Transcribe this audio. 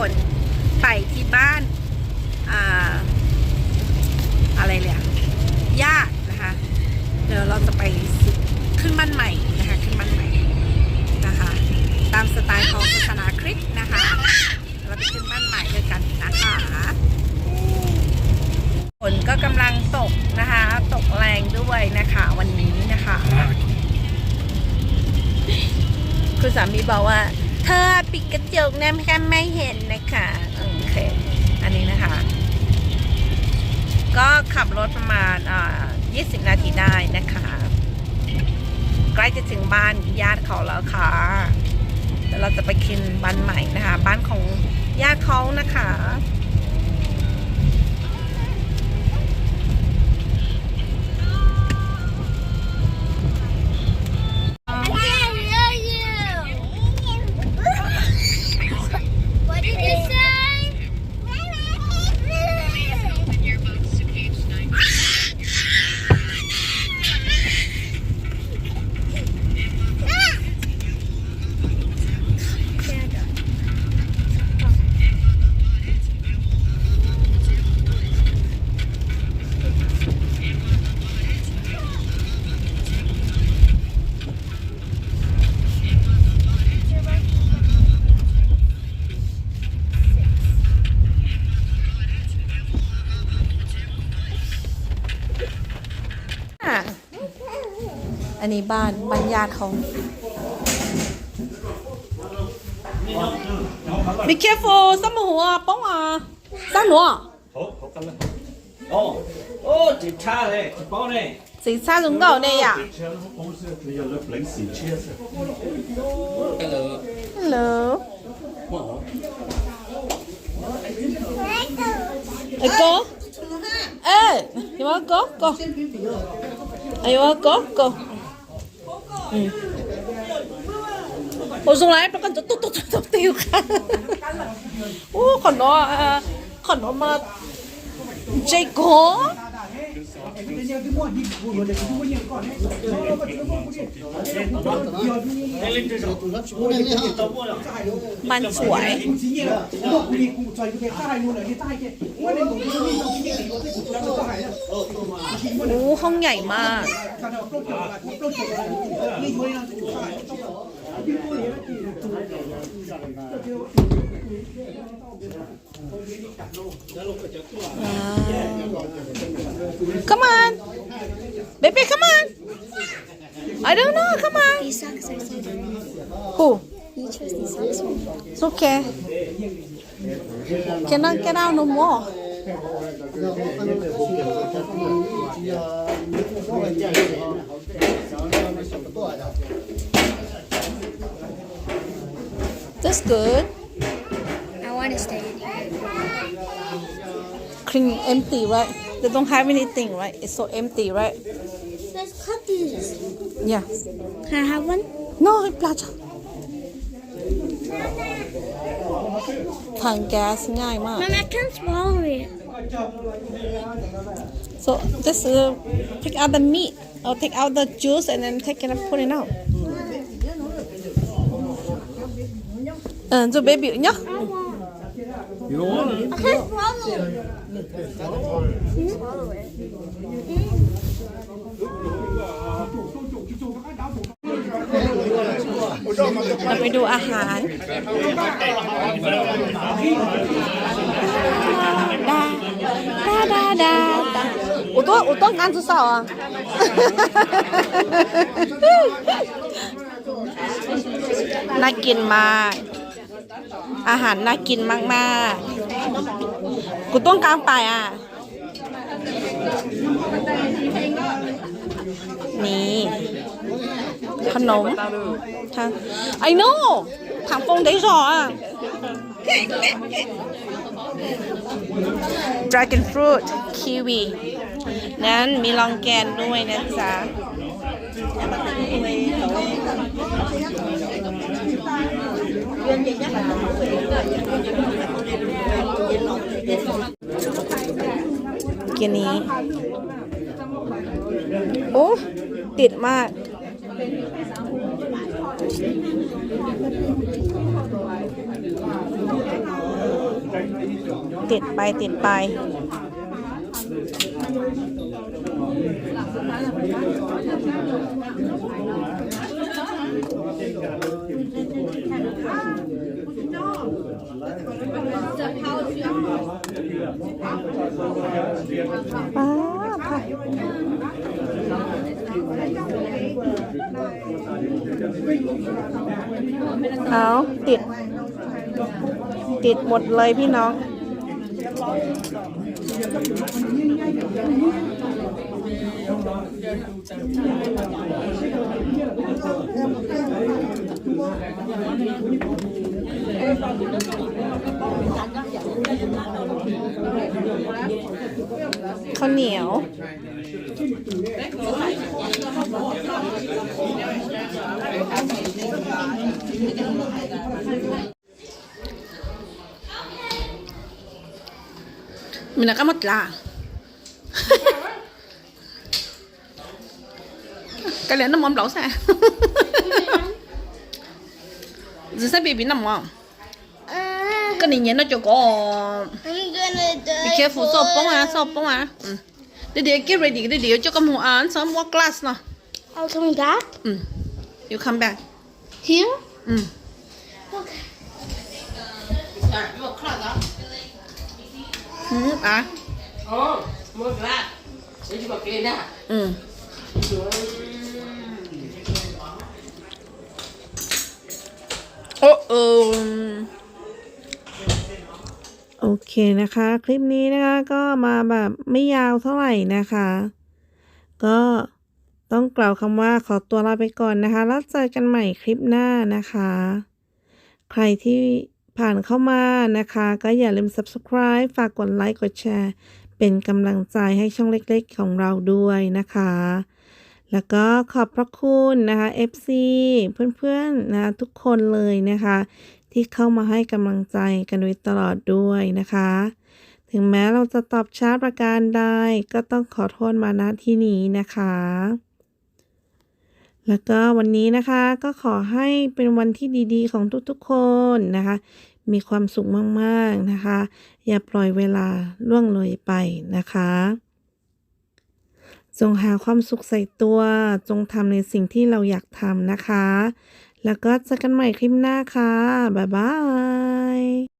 คนไปที่บ้านอ่าอะไรเนี่ยญาตินะคะ เดี๋ยวเราจะไปขึ้นบ้านใหม่นะคะ ขึ้นบ้านใหม่นะคะ ตามสไตล์ของศาสนาคริสต์นะคะเราไปขึ้นบ้านใหม่ด้วยกันนะคะฝนก็กำลังตกนะคะ ตกแรงด้วยนะคะวันนี้นะคะ คุณสามีบอกว่าเธอปิดกระจกนะแค่ไม่เห็นนะคะโอเคอันนี้นะคะ ก็ขับรถประมาณอ่า20 นาทีได้นะคะ ใกล้จะถึงบ้านญาติเขาแล้วค่ะเดี๋ยวเราจะไปกินบ้านใหม่นะคะ บ้านของญาติเขานะคะ นนี้บ้านบ้านญาติเขา Be careful 什么火啊？帮啊！三罗，好好咁啦。哦，哦，直叉咧，直包咧。谁差中到那呀直叉好公司佢有两领时车先。 ？Hello，哎哥，哎，你要哥哥，哎呦哥哥， Mm. Uzong lain pakan tu tu tu tu tu kan. Oh, kano uh, kano mat Jacob. มันสวย โอ้ห้องใหญ่มาก Uh, come on. Baby come on. I don't know come on. These socks are so dirty. Who? You chose these socks for me. It's okay. Cannot get out no more That's good I want to stay in here. clean empty right they don't have anything right it's so empty right There's cookies. yeah Can I have one? no ปลาจ้ะถังแก๊สง่ายมาก Mom, I can't swallow it. so just uh, take out the meat or take out the juice and then take it and put it out 嗯，做 baby nhá. I can't swallow it. Swallow it. เราไปดูอาหารดาดา อาหารน่ากินมากๆ กูต้องกลางไปอะ นี่ ขนมทาง I know ทางฟงได้สออะ Dragon fruit kiwi นั้นมีลองแกนด้วยนะจ๊ะ กินนี้ โอ้ ติดมาก ติดไปติดไป ป้าค่ะเอาติด ติดหมดเลยพี่น้อง ข้าวเหนียวมันก็หมดละ cái lẽ nó mồm lẩu xa. Giờ sẽ bị bị nằm không? Uh, cái này nhện nó cho có be careful so bông à so bông à. Ừ. để để get ready để để cho con hồ án xong walk class nè. I'll come back. ừ. You come back. Here? ừ. Okay. ừ à. Ồ, mua glass. Để cho kia nè. ừ โอ้เออโอเคนะคะ คลิปนี้นะคะก็มาแบบไม่ยาวเท่าไหร่นะคะ ก็ต้องกล่าวคำว่าขอตัวลาไปก่อนนะคะ แล้วเจอกันใหม่คลิปหน้านะคะ ใครที่ผ่านเข้ามานะคะ ก็อย่าลืม subscribe ฝากกดไลค์กดแชร์ เป็นกำลังใจให้ช่องเล็กๆของเราด้วยนะคะ แล้วก็ขอบพระคุณนะคะ FC เพื่อนๆนะทุกคนเลยนะคะ ที่เข้ามาให้กำลังใจกันโดยตลอดด้วยนะคะ ถึงแม้เราจะตอบช้าประการใดก็ต้องขอโทษมาณที่นี้นะคะ แล้วก็วันนี้นะคะก็ขอให้เป็นวันที่ดีๆ ของทุกๆคนนะคะ มีความสุขมากๆนะคะ อย่าปล่อยเวลาล่วงเลยไปนะคะ จงหาความสุขใส่ตัว จงทำในสิ่งที่เราอยากทำนะคะ แล้วก็เจอกันใหม่คลิปหน้าค่ะ บ๊ายบาย